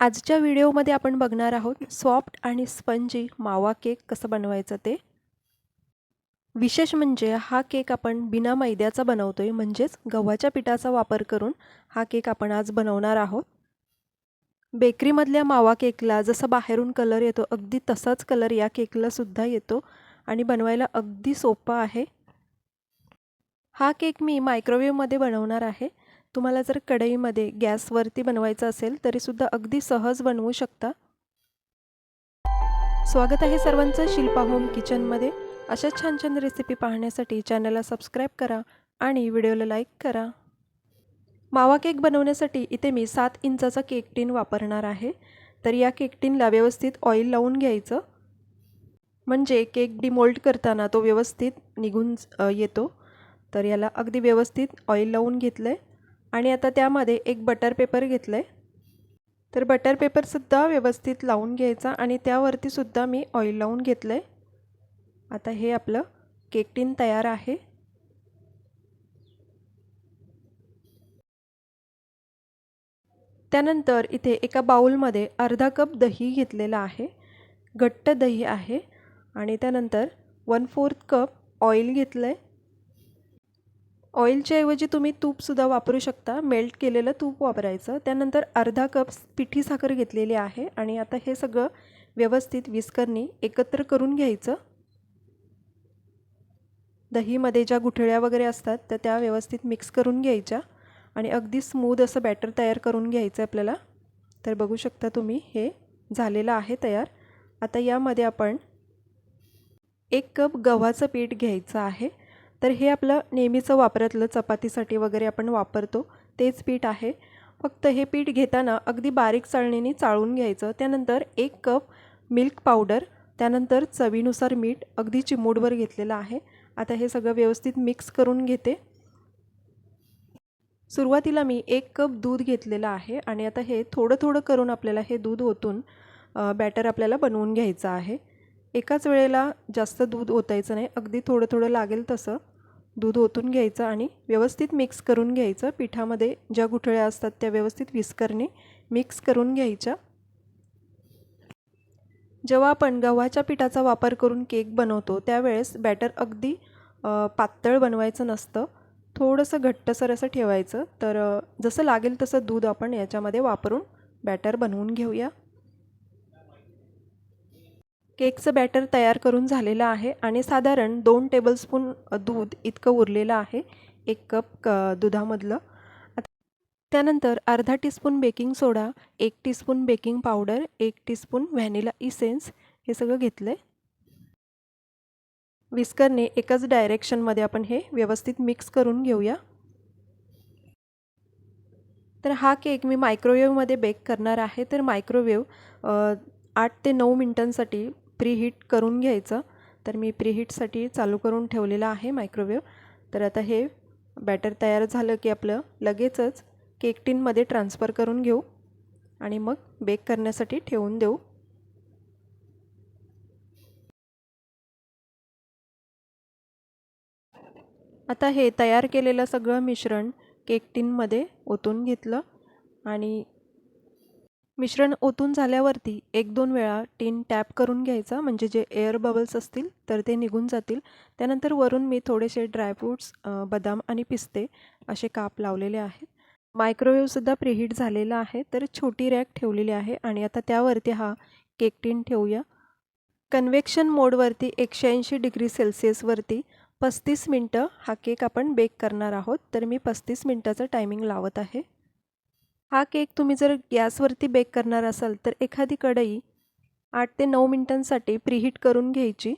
आजच्या व्हिडिओमध्ये आपण बघणार आहोत सॉफ्ट आणि स्पंजी मावा केक कसं बनवायचं ते. विशेष म्हणजे हा केक आपण बिना मैद्याचा बनवतो आहे म्हणजेच गव्हाच्या पिठाचा वापर करून हा केक आपण आज बनवणार आहोत. बेकरीमधल्या मावा केकला जसा बाहेरून कलर येतो अगदी तसाच कलर या केकला सुद्धा येतो आणि बनवायला अगदी सोपा आहे. हा केक मी मायक्रोवेव्हमध्ये बनवणार आहे. तुम्हाला जर कढईमध्ये गॅसवरती बनवायचं असेल तरीसुद्धा अगदी सहज बनवू शकता. स्वागत आहे सर्वांचं शिल्पा होम किचनमध्ये. अशा छान छान रेसिपी पाहण्यासाठी चॅनलला सबस्क्राईब करा आणि व्हिडिओला लाईक करा. मावा केक बनवण्यासाठी इथे मी सात इंचाचा केक टीन वापरणार आहे. तर या केक टीनला व्यवस्थित ऑइल लावून घ्यायचं. म्हणजे केक डिमोल्ड करताना तो व्यवस्थित निघून येतो. तर याला अगदी व्यवस्थित ऑइल लावून घेतलं आहे आणि आता त्यामध्ये एक बटर पेपर घेतलं आहे तर बटर पेपरसुद्धा व्यवस्थित लावून घ्यायचा आणि त्यावरतीसुद्धा मी ऑइल लावून घेतलं आहे आता हे आपलं केक टीन तयार आहे. त्यानंतर इथे एका बाऊलमध्ये अर्धा कप दही घेतलेला आहे. घट्ट दही आहे. आणि त्यानंतर वन फोर्थ कप ऑइल घेतलं आहे ऑइलच्या ऐवजी तुम्ही तूपसुद्धा वापरू शकता. मेल्ट केलेलं तूप वापरायचं. त्यानंतर अर्धा कप पिठी साखर घेतलेली आहे आणि आता हे सगळं व्यवस्थित विस्करणी एकत्र करून घ्यायचं. दहीमध्ये ज्या गुठळ्या वगैरे असतात तर त्या व्यवस्थित मिक्स करून घ्यायच्या आणि अगदी स्मूद असं बॅटर तयार करून घ्यायचं आहे आपल्याला. तर बघू शकता तुम्ही हे झालेलं आहे तयार. आता यामध्ये आपण एक कप गव्हाचं पीठ घ्यायचं आहे. तर हे आपलं नेहमीचं वापरातलं चपातीसाठी वगैरे आपण वापरतो. तेच पीठ आहे. फक्त हे पीठ घेताना अगदी बारीक चाळणीने चाळून घ्यायचं. त्यानंतर एक कप मिल्क पावडर त्यानंतर चवीनुसार मीठ अगदी चिमूडवर घेतलेलं आहे. आता हे सगळं व्यवस्थित मिक्स करून घेते. सुरुवातीला मी एक कप दूध घेतलेलं आहे आणि आता हे थोडं थोडं करून आपल्याला हे दूध ओतून बॅटर आपल्याला बनवून घ्यायचं आहे. एकाच वेळेला जास्त दूध ओतायचं नाही. अगदी थोडं थोडं लागेल तसं. दूध ओतून घ्यायचं आणि व्यवस्थित मिक्स करून घ्यायचं. पिठामध्ये ज्या गुठळ्या असतात त्या व्यवस्थित विस्करणे मिक्स करून घ्यायच्या. जेव्हा आपण गव्हाच्या पिठाचा वापर करून केक बनवतो त्यावेळेस बॅटर अगदी पातळ बनवायचं नसतं. थोडंसं घट्टसर असं ठेवायचं. तर जसं लागेल तसं दूध आपण याच्यामध्ये वापरून बॅटर बनवून घेऊया. केकचं बॅटर तयार करून झालेलं आहे आणि साधारण दोन टेबलस्पून दूध इतकं उरलेलं आहे एक कप क दुधामधलं. त्यानंतर अर्धा टीस्पून बेकिंग सोडा एक टीस्पून बेकिंग पावडर एक टीस्पून व्हॅनिला इसेन्स हे सगळं घेतलं आहे विस्करने एकाच डायरेक्शनमध्ये आपण हे व्यवस्थित मिक्स करून घेऊया. तर हा केक मी मायक्रोवेव्हमध्ये बेक करणार आहे. तर मायक्रोवेव्ह आठ ते नऊ मिनटांसाठी प्रीहीट करून घ्यायचं. तर मी प्रीहीटसाठी चालू करून ठेवलेलं आहे मायक्रोवेव्ह तर आता हे बॅटर तयार झालं की आपलं लगेचच केक टीनमध्ये ट्रान्सफर करून घेऊ आणि मग बेक करण्यासाठी ठेवून देऊ. आता हे तयार केलेलं सगळं मिश्रण केक टीनमध्ये ओतून घेतलं आणि मिश्रण ओतून झाल्यावरती एक दोन वेळा टीन टॅप करून घ्यायचा म्हणजे जे एअर बबल्स असतील तर ते निघून जातील. त्यानंतर वरून मी थोडेसे ड्रायफ्रूट्स बदाम आणि पिस्ते असे काप लावलेले आहेत. मायक्रोवेव्हसुद्धा प्रिहीट झालेला आहे तर छोटी रॅक ठेवलेली आहे आणि आता त्यावरती हा केक टीन ठेवूया. कन्व्हेक्शन मोडवरती एकशे ऐंशी डिग्री सेल्सिअसवरती पस्तीस मिनटं हा केक आपण बेक करणार आहोत. तर मी पस्तीस मिनटाचं टायमिंग लावत आहे. हा केक तुम्ही जर गॅसवरती बेक करणार असाल तर एखादी कढई आठ ते नऊ मिनटांसाठी प्रीहीट करून घ्यायची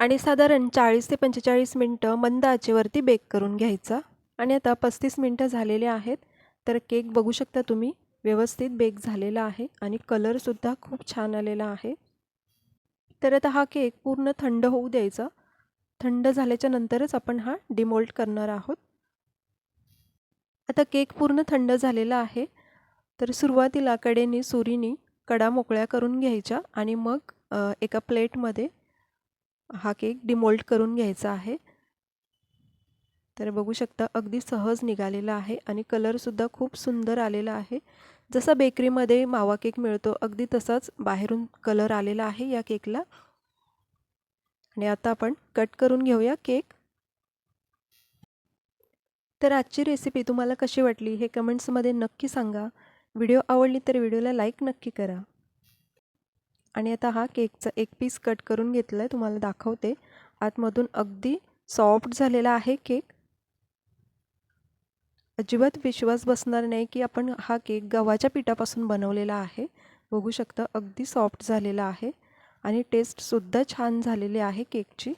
आणि साधारण चाळीस ते पंचेचाळीस मिनटं मंद आचेवरती बेक करून घ्यायचा. आणि आता पस्तीस मिनटं झालेले आहेत तर केक बघू शकता तुम्ही व्यवस्थित बेक झालेला आहे आणि कलरसुद्धा खूप छान आलेला आहे. तर आता हा केक पूर्ण थंड होऊ द्यायचा. थंड झाल्याच्या नंतरच आपण हा डिमोल्ट करणार आहोत. आता केक पूर्ण थंड झालेला आहे. तर सुरुवातीला कडेने सुरीनी कडा मोकळ्या करून घ्यायच्या आणि मग एका प्लेटमध्ये हा केक डिमोल्ट करून घ्यायचा आहे. तर बघू शकता अगदी सहज निघालेला आहे आणि कलरसुद्धा खूप सुंदर आलेला आहे. जसा बेकरीमध्ये मावा केक मिळतो अगदी तसाच बाहेरून कलर आलेला आहे या केकला. आणि आता आपण कट करून घेऊया केक. तर आजची रेसिपी तुम्हाला कशी वाटली हे कमेंट्समध्ये नक्की सांगा. व्हिडिओ आवडली तर व्हिडिओला लाईक नक्की करा. आणि आता हा केकचा एक पीस कट करून घेतला आहे तुम्हाला दाखवते. आतमधून अगदी सॉफ्ट झालेला आहे केक. अजिबात विश्वास बसणार नाही की आपण हा केक गव्हाच्या पिठापासून बनवलेला आहे. बघू शकता अगदी सॉफ्ट झालेला आहे. आणि टेस्टसुद्धा छान झालेली आहे केकची.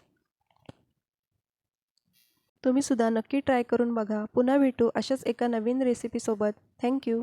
तुम्हीसुद्धा नक्की ट्राय करून बघा. पुन्हा भेटू अशाच एका नवीन रेसिपीसोबत थँक्यू